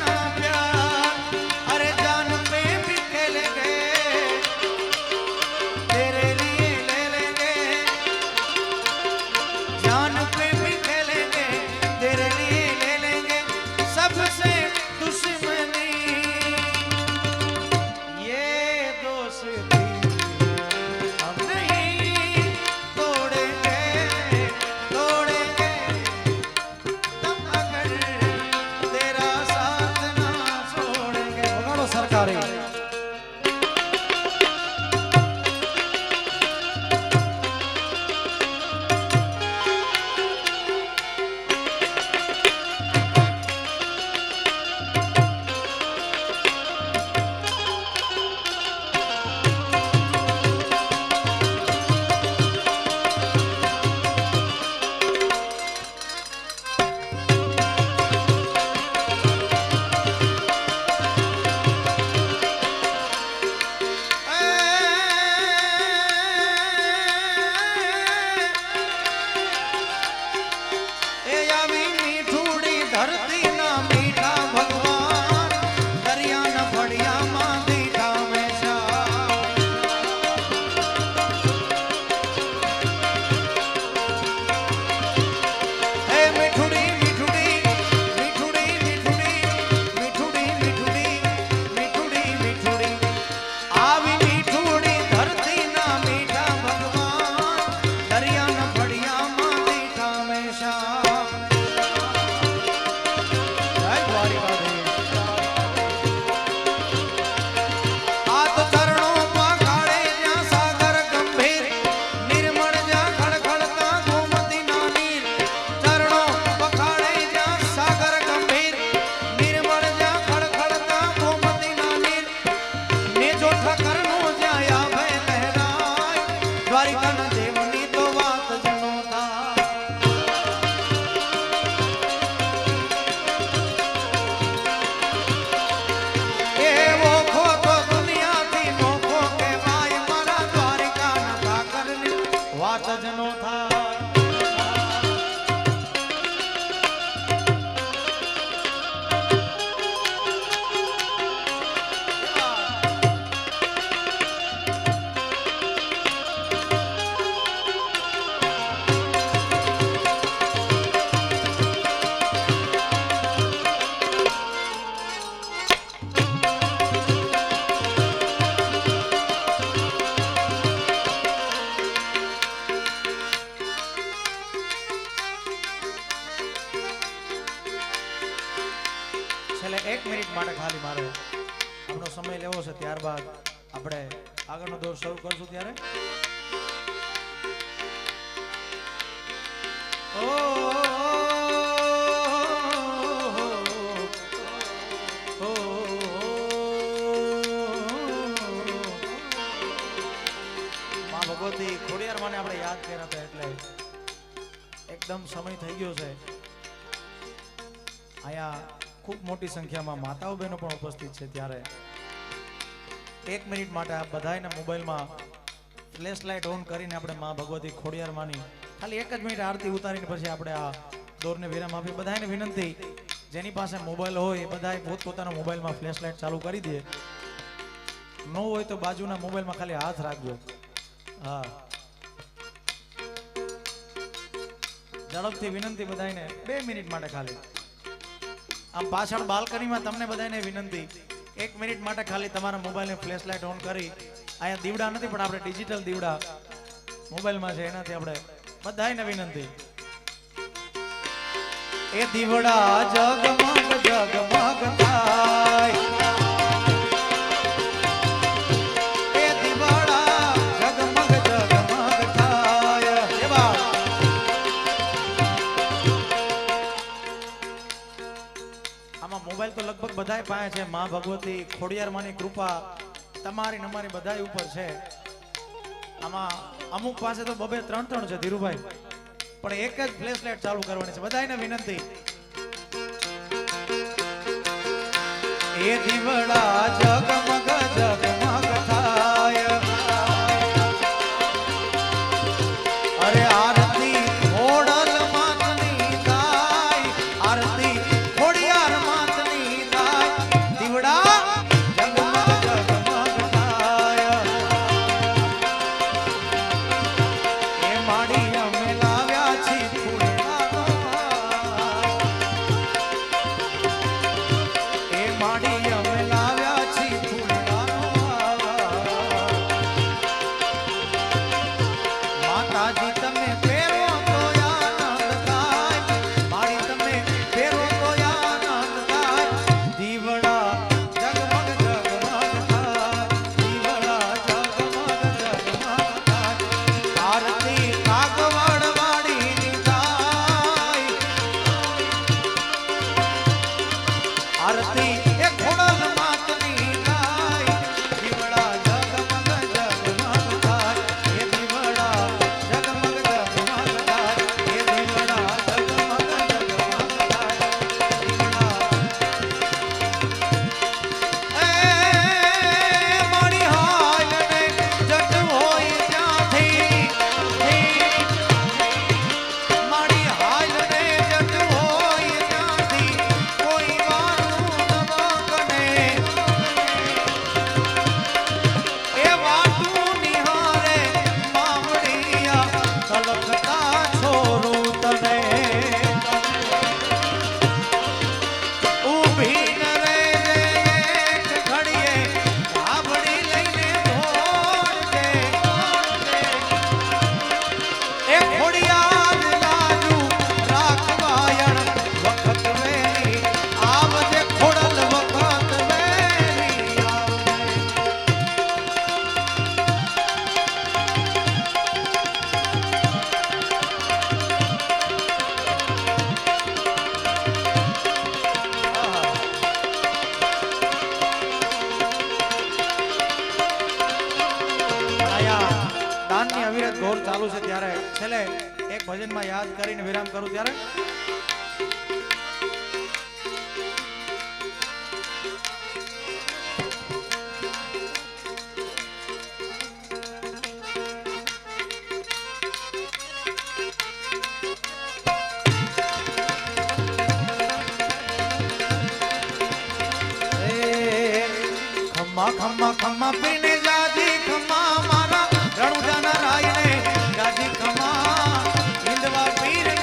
Yeah. વાત જનો નો થાય. છેલ્લે એક મિનિટ માટે ખાલી મારે આપણો સમય લેવો છે, ત્યારબાદ આપણે આગળનો દોર શરૂ કરશું ત્યારે. ઓ માં ભગવતી ખોડિયાર માને આપણે યાદ કર્યા હતા એટલે એકદમ સમય થઈ ગયો છે. અહીંયા ખૂબ મોટી સંખ્યામાં માતાઓ બહેનો પણ ઉપસ્થિત છે ત્યારે એક મિનિટ માટે આ બધાને મોબાઈલમાં ફ્લેશ લાઇટ ઓન કરીને આપણે મા ભગવતી ખોડિયાર માની ખાલી એક જ મિનિટ આરતી ઉતારીને પછી આપણે આ દોરને વિરામ આપી બધાને વિનંતી, જેની પાસે મોબાઈલ હોય એ બધાએ પોતપોતાના મોબાઈલમાં ફ્લેશ લાઇટ ચાલુ કરી દે. ન હોય તો બાજુના મોબાઈલમાં ખાલી હાથ રાખજો. હા. ઝડપથી વિનંતી બધાને બે મિનિટ માટે ખાલી. આમ પાછળ બાલ્કનીમાં તમને બધાને વિનંતી. એક મિનિટ માટે ખાલી તમારા મોબાઈલને ફ્લેશ લાઇટ ઓન કરી. અહીંયા દીવડા નથી, પણ આપણે ડિજિટલ દીવડા મોબાઈલમાં છે, એનાથી આપણે બધાને વિનંતી. એ દીવડા જગમગ જગમગ થાય. આમાં મોબાઈલ તો લગભગ બધાય પાસે છે. મા ભગવતી, ખોડિયાર કૃપા તમારી અમારી બધાય ઉપર છે. આમાં અમુક પાસે તો બબે ત્રણ ત્રણ છે ધીરુભાઈ. પણ એક જ ફ્લેશલાઇટ ચાલુ કરવાની છે. બધાને વિનંતી. એ દીવડા જગમગ ચાલુ છે ત્યારે છેલ્લે એક ભજનમાં યાદ કરીને વિરામ કરું ત્યારે. ખમ્મા ખમ્મા ખમ્મા પીને જાજી ખમ્મા મારા રણુજા નારાયણ રાધિકમાં હિંદવા પીર